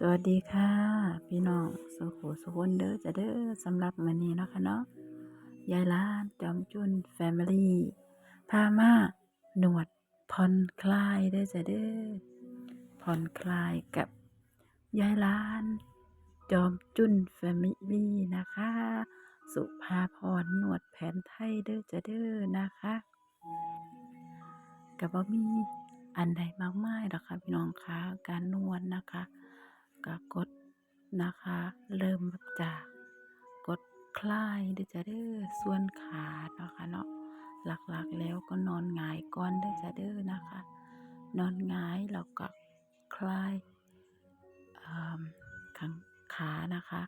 สวัสดีค่ะ พี่น้องสุขสุขนเด้อจะเด้อสำหรับมื้อนี้เนาะค่ะเนาะยายล้านจอมจุนแฟมิลี่พามาหนวดผ่อนคลายเด้อจะเด้อผ่อนคลายกับยายล้าน จอมจุนแฟมิลี่นะคะ สุภาพรหนวดแผนไทยเด้อจะเด้อนะคะกับว่ามีอันใดมากมายหรอกค่ะพี่น้องคะการนวดนะคะ ก็กดนะคะ เริ่มจากกดคลายเด้อจะเด้อส่วนขาเนาะค่ะเนาะหลักๆแล้วก็นอนงายก่อนเด้อจะเด้อนะคะ นอนงายแล้วก็คลายข้างขานะคะ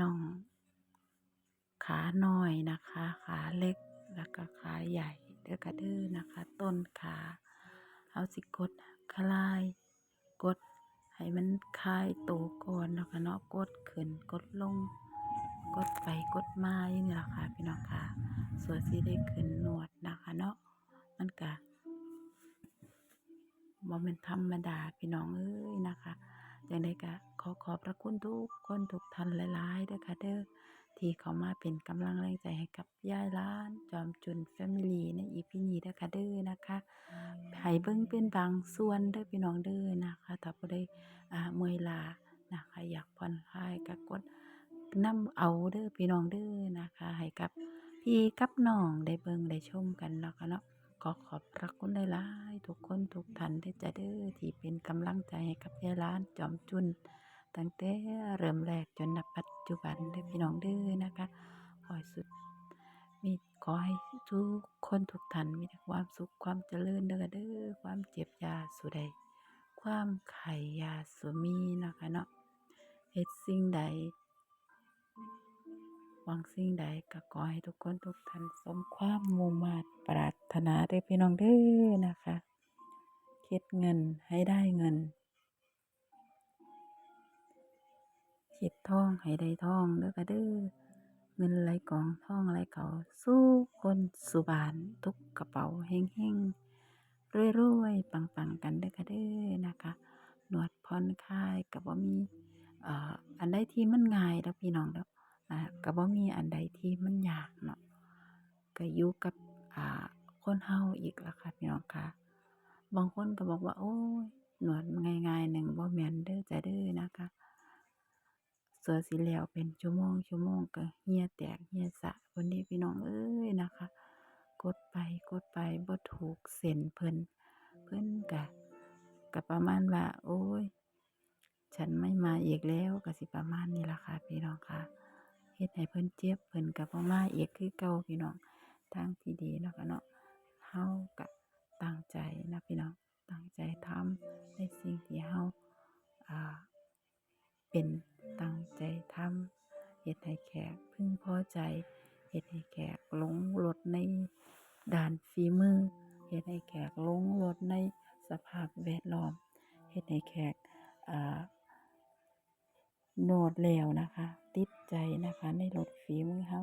น่องขาหน้อยนะคะ ขาเล็กแล้วก็ขาใหญ่เด้อกระเด้อนะคะ ต้นขาเอาสิกดคลาย กด ให้มันคลายตัวก่อนเนาะคะเนาะกดขึ้นกดลง กดไปกดมาอย่างนี้แหละค่ะพี่น้องค่ะส่วนที่ได้ขึ้นนวดนะคะเนาะมันก็บ่แมันธรรมดาพี่น้องเอ้ยนะคะอย่างไรก็ขอขอบพระคุณทุกคนทุกท่านหลายๆเด้อค่ะเด้อที่เขามาเป็นกำลังแรงใจให้กับยายล้าน จอมจุนแฟมิลี่ในอีพีนี้เด้อค่ะเด้อนะคะ เบิ่งเป็นบางส่วนเด้อพี่น้องเด้อนะคะถ้าบ่ได้อ่าเมื่อยล้านะคะอยากผ่อนคลายก็กดนำเอาเด้อพี่น้องเด้อนะคะ ให้กับพี่กับน้องได้เบิ่งได้ชมกันเนาะค่ะเนาะขอขอบพระคุณหลายๆทุกคนทุกท่านเด้อจ้ะเด้อที่เป็นกำลังใจให้กับยายล้านจอมจุนตั้งแต่เริ่มแรกจนนับปัจจุบันเด้อพี่น้องเด้อนะคะขอสุด มีขอให้ทุกคนทุกท่านมีแต่ความสุขความเจริญเด้อค่ะเด้อความเจ็บยาสุใด ความไขยาสุมีนะคะเนาะเฮ็ดสิ่งใดหวังสิ่งใดก็ขอให้ทุกคนทุกท่านสมความมุ่งมาตปรารถนาเด้อพี่น้องเด้อนะคะคิดเงินให้ได้เงินคิดทองให้ได้ทองเด้อค่ะเด้อ เงินไหลกองทองไหลเขาสู้คนสุบานทุกกระเป๋าเฮงเฮงรวยรวยๆปังปังๆกันเด้อค่ะเด้อนะคะหนวดผ่อนคลายกับว่ามีอันใดที่มันง่ายแล้วพี่น้องเด้ออ่าก็บ่มีอันใดที่มันยากเนาะก็อยู่กับคนเฮาอีกละค่ะพี่น้องค่ะ บางคนก็บอกว่า โอ้ยหนวดง่ายๆหนึ่งบ่แมนเด้อจะเด้อนะคะ สือสิแล้วเป็นชั่วโมงชั่วโมงก็เหี่ยแตกเหี่ยสะวันนี้พี่น้องเอ้ยนะคะ กดไปกดไปบ่ถูกเส้นเพิ่นเพิ่นก็ก็ประมาณว่า โอ้ย ฉันไม่มาอีกแล้วก็สิประมาณนี้ละค่ะ พี่น้องค่ะเฮ็ดให้เพิ่นเจ็บเพิ่นก็บ่มาอีกคือเก่าพี่น้องทางที่ดีเนาะค่ะเนาะเฮาก็ตั้งใจนะพี่น้องตั้งใจทำในสิ่งที่เฮาอ่าเป็น ตั้งใจทำเฮ็ดให้แขกพึงพอใจเฮ็ดให้แขกหลงหลดในด้านฝีมือเฮ็ดให้แขกหลงหลดในสภาพแวดล้อมเฮ็ดให้แขกโนดแล้วนะคะ ติดใจนะคะในรถฝีมือเฮา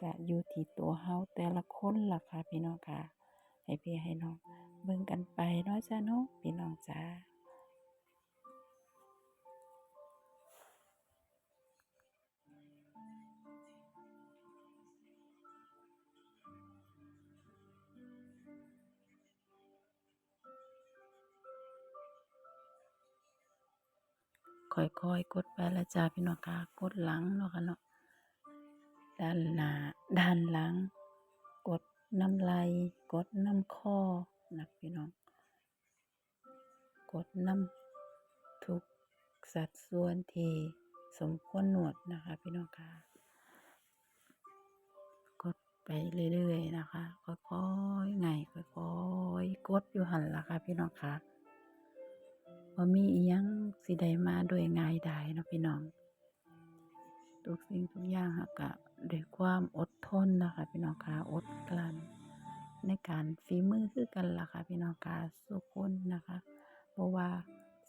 ก็อยู่ที่ตัวเฮาแต่ละคนล่ะค่ะพี่น้องค่ะ ให้พี่ให้น้องเบิ่งกันไปเนาะจ้าเนาะพี่น้องจ้า ค่อยๆกดไปละจ้าพี่น้องค่ะกดหลังเนาะค่ะเนาะด้านหน้าด้านหลัง กดน้ำไหลกดน้ำคอนะพี่น้อง กดน้ำทุกสัดส่วนที่สมควรหนวดนะคะพี่น้องค่ะกดไปเรื่อยๆนะคะค่อยๆไงค่อยๆกดอยู่หันละค่ะพี่น้องค่ะ ว่มีอียังสิได้มาโดยง่ายดายเนาะพี่น้องทุกสิ่งทุกอย่างค่ะก็ด้วยความอดทนนะคะพี่น้องค่ะอดกลั้นในการฝีมือคือกันล่ะค่ะพี่น้องค่ะสุกคนนะคะบ่ว่า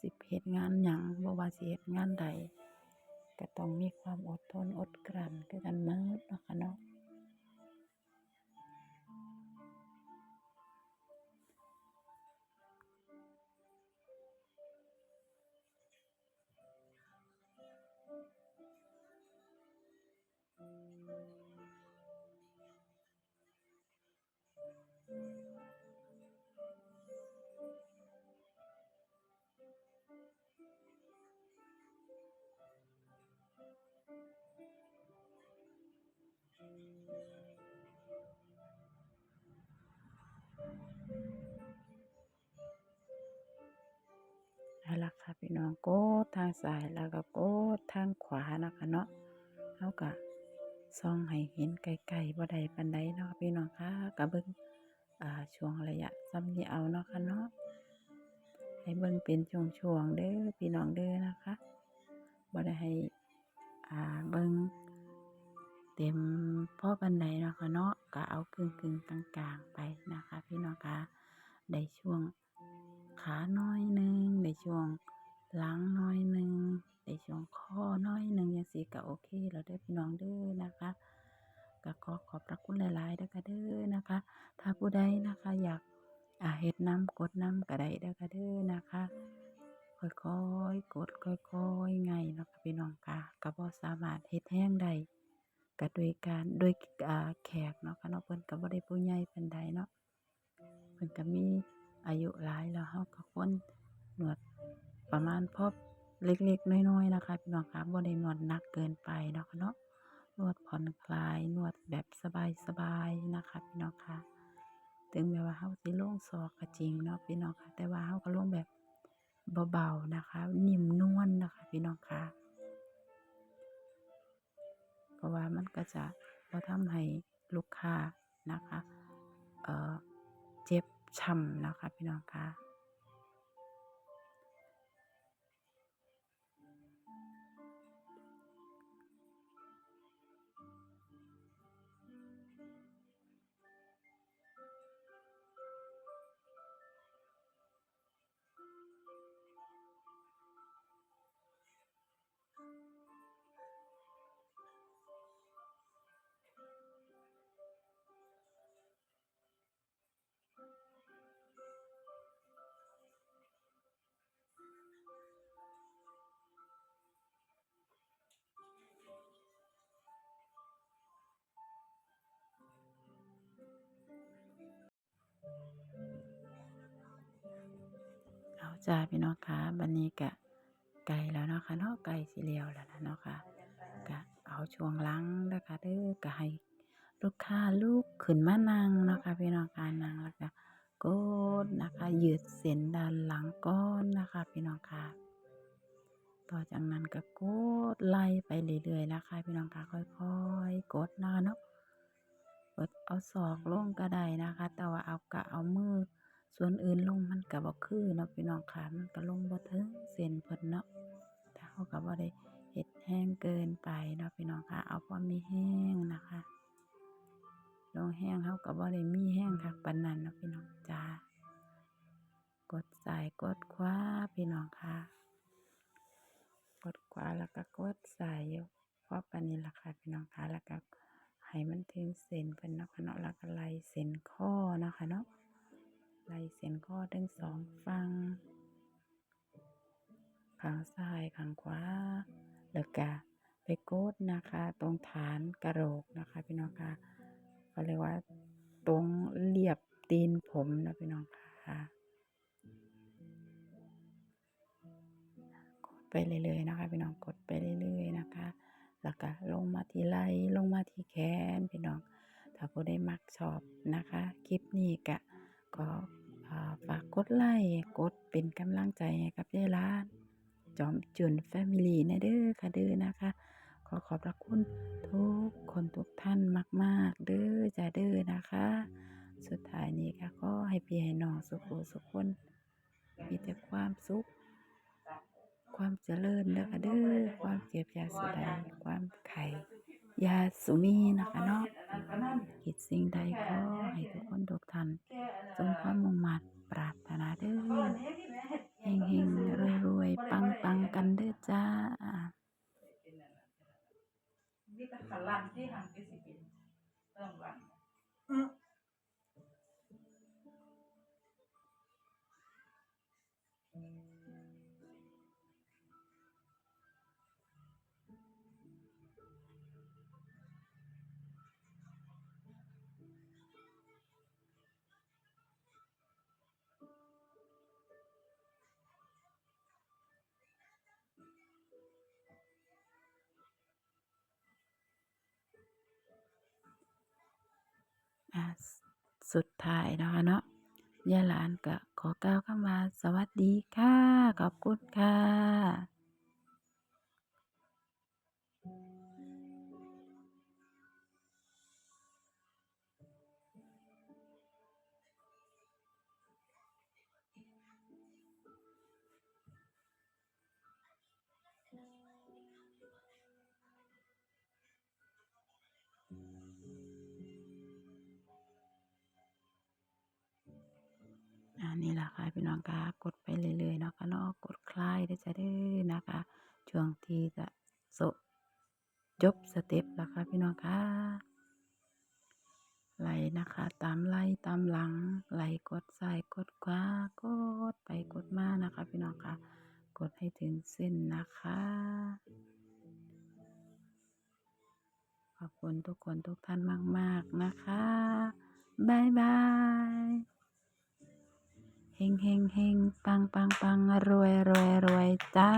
สิเฮ็ดงานหยังบ่ว่าสิเฮ็ดงานใดก็ต้องมีความอดทนอดกลั้นคือกันเมิดเนะคะเนาะ เอาละค่ะพี่น้องกดทางซ้ายแล้วก็กดทางขวานะคะเนาะเราก็ส่องให้เห็นไกลๆบ่ได้ปานใดเนาะพี่น้องค่ะก็เบิ่งอ่าช่วงระยะส่ำนี้เอาเนาะค่ะเนาะให้เบิ่งเป็นช่วงๆเด้อพี่น้องเด้อนะคะบ่ได้ให้อ่าเบิ่ง ต็มพอปานใดนะคะเนาะก็เอากึ่งๆกลางๆไปนะคะ พี่น้องคะได้ช่วงขาน้อยหนึ่งในช่วงหลังน้อยหนึ่งในช่วงคอน้อยหนึ่งยังสีก็โอเคแล้วเด้พี่น้องด้อนะคะก็ขอขอบพระคุณหลายๆด้อค่ะเด้อนะคะ ถ้าผู้ใดนะคะอยากอาเฮ็ดน้ำกดน้ำก็ได้เด้อค่ะเด้อนะคะ ค่อยๆกดค่อยๆไงนะคะพี่น้องค่ะก็บ่สามารถเฮ็ดแห้งได้ ก็โดยการโดยอ่าแขกเนาะค่ะเนาะเพิ่นก็บ่ได้ผู้ใหญ่ปานใดเนาะเพิ่นก็มีอายุหลายแล้วเราก็ควรนวดประมาณพอเล็กๆน้อยๆนะคะพี่น้องค่ะบ่ได้นวดหนักเกินไปเนาะค่ะเนาะนวดผ่อนคลายนวดแบบสบายๆนะคะพี่น้องค่ะถึงแม้ว่าเราสิลงศอกก็จริงเนาะพี่น้องค่ะแต่ว่าเราก็ลงแบบเบาๆนะคะ นิ่มนวลนนะคะพี่น้องค่ะ ราะว่ามันก็จะบ่ทำให้ลูกค้านะคะเอ่อเจ็บช้ำนะคะพี่น้องค่ะ จ้าพี่น้องคะบันนี้กะไก่แล้วเนาะค่ะเนาะไก่สีเหลียวแล้วนะเนาะค่ะกะเอาช่วงหลังนะคะเด้อกะให้ลูกค้าลูกขึ้นมานั่งเนาะค่ะพี่น้องค่ะนั่งแล้วก็กดนะคะยืดเส้นด้านหลังก้อนนะคะพี่น้องค่ะต่อจากนั้นก็กดไล่ไปเรื่อยๆนะคะพี่น้องค่ะค่อยๆ กดนะคะเนาะกดเอาศอกลงก็ได้นะคะ แต่ว่าเอากะเอามือ ส่วนอื่นลงมันก็บ่คือเนาะพี่น้องค่ะมันก็ลงบ่ถึงเส้นเพิ่นเนาะแต่เฮาก็บ่ได้เฮ็ดแห้งเกินไปเนาะพี่น้องค่ะ เอาพอมีแห้งนะคะลงแห้งเฮาก็บ่ได้มีแห้งคักปานนั้นเนาะพี่น้องจ้ากดซ้ายกดขวาพี่น้องค่ะ กดขวาแล้วก็กดซ้ายอยู่พอปานนี้ล่ะค่ะพี่น้องค่ะแล้วก็ให้มันถึงเส้นเพิ่นเนาะค่ะเนาะแล้วก็ไล่เส้นคอเนาะค่ะเนาะ ไล่เส้นข้อทั้งสองฝั่งข้างซ้ายข้างขวาแล้วก็ไปกดนะคะ ตรงฐานกระโหลกนะคะพี่น้องค่ะเขาเรียกว่าตรงเรียบตีนผมนะพี่น้องค่ะกดไปเรื่อยๆนะคะพี่น้องกดไปเรื่อยๆนะคะ แล้วก็ลงมาที่ไหล่ลงมาที่แขนพี่น้องถ้าผู้ใดมักชอบนะคะ คลิปนี้ก็ก็อ่า ฝากกดไลค์กดเป็นกำลังใจให้กับยายหลาน จอมจุนแฟมิลี่นะเด้อค่ะเด้อนะคะ ขอขอบพระคุณทุกคนทุกท่านมาก ๆ เด้อจ้าเด้อนะคะ สุดท้ายนี้ก็ให้พี่ให้น้องสุขสุขคนมีแต่ความสุข ความเจริญเด้อค่ะเด้อความเจ็บยาสุดใดความไข่ยาสุมีนะคะเนาะ คิดสิ่งใดก็ให้ทุกคนทุกท่านจงความมุ่งมั่น สุดท้ายนะคะเนาะยายหลานก็ขอกล่าวคำว่าสวัสดีค่ะ ขอบคุณค่ะ อันนี้ล่ะค่ะพี่น้องคะกดไปเรื่อยๆเนาะค่ะเนาะกดคลายได้จะเด้นะคะช่วงที่จะโซจบสเต็ปแล้วค่ะพี่น้องคะไหลนะคะ ตามไหลตามหลังไหลกดซ้ายกดขวากดไปกดมานะคะ พี่น้องคะกดให้ถึงเส้นนะคะ ขอบคุณทุกคนทุกท่านมาก ๆนะคะบายบาย งเฮงเฮงปังปังปังรวยรวยรวยจ้า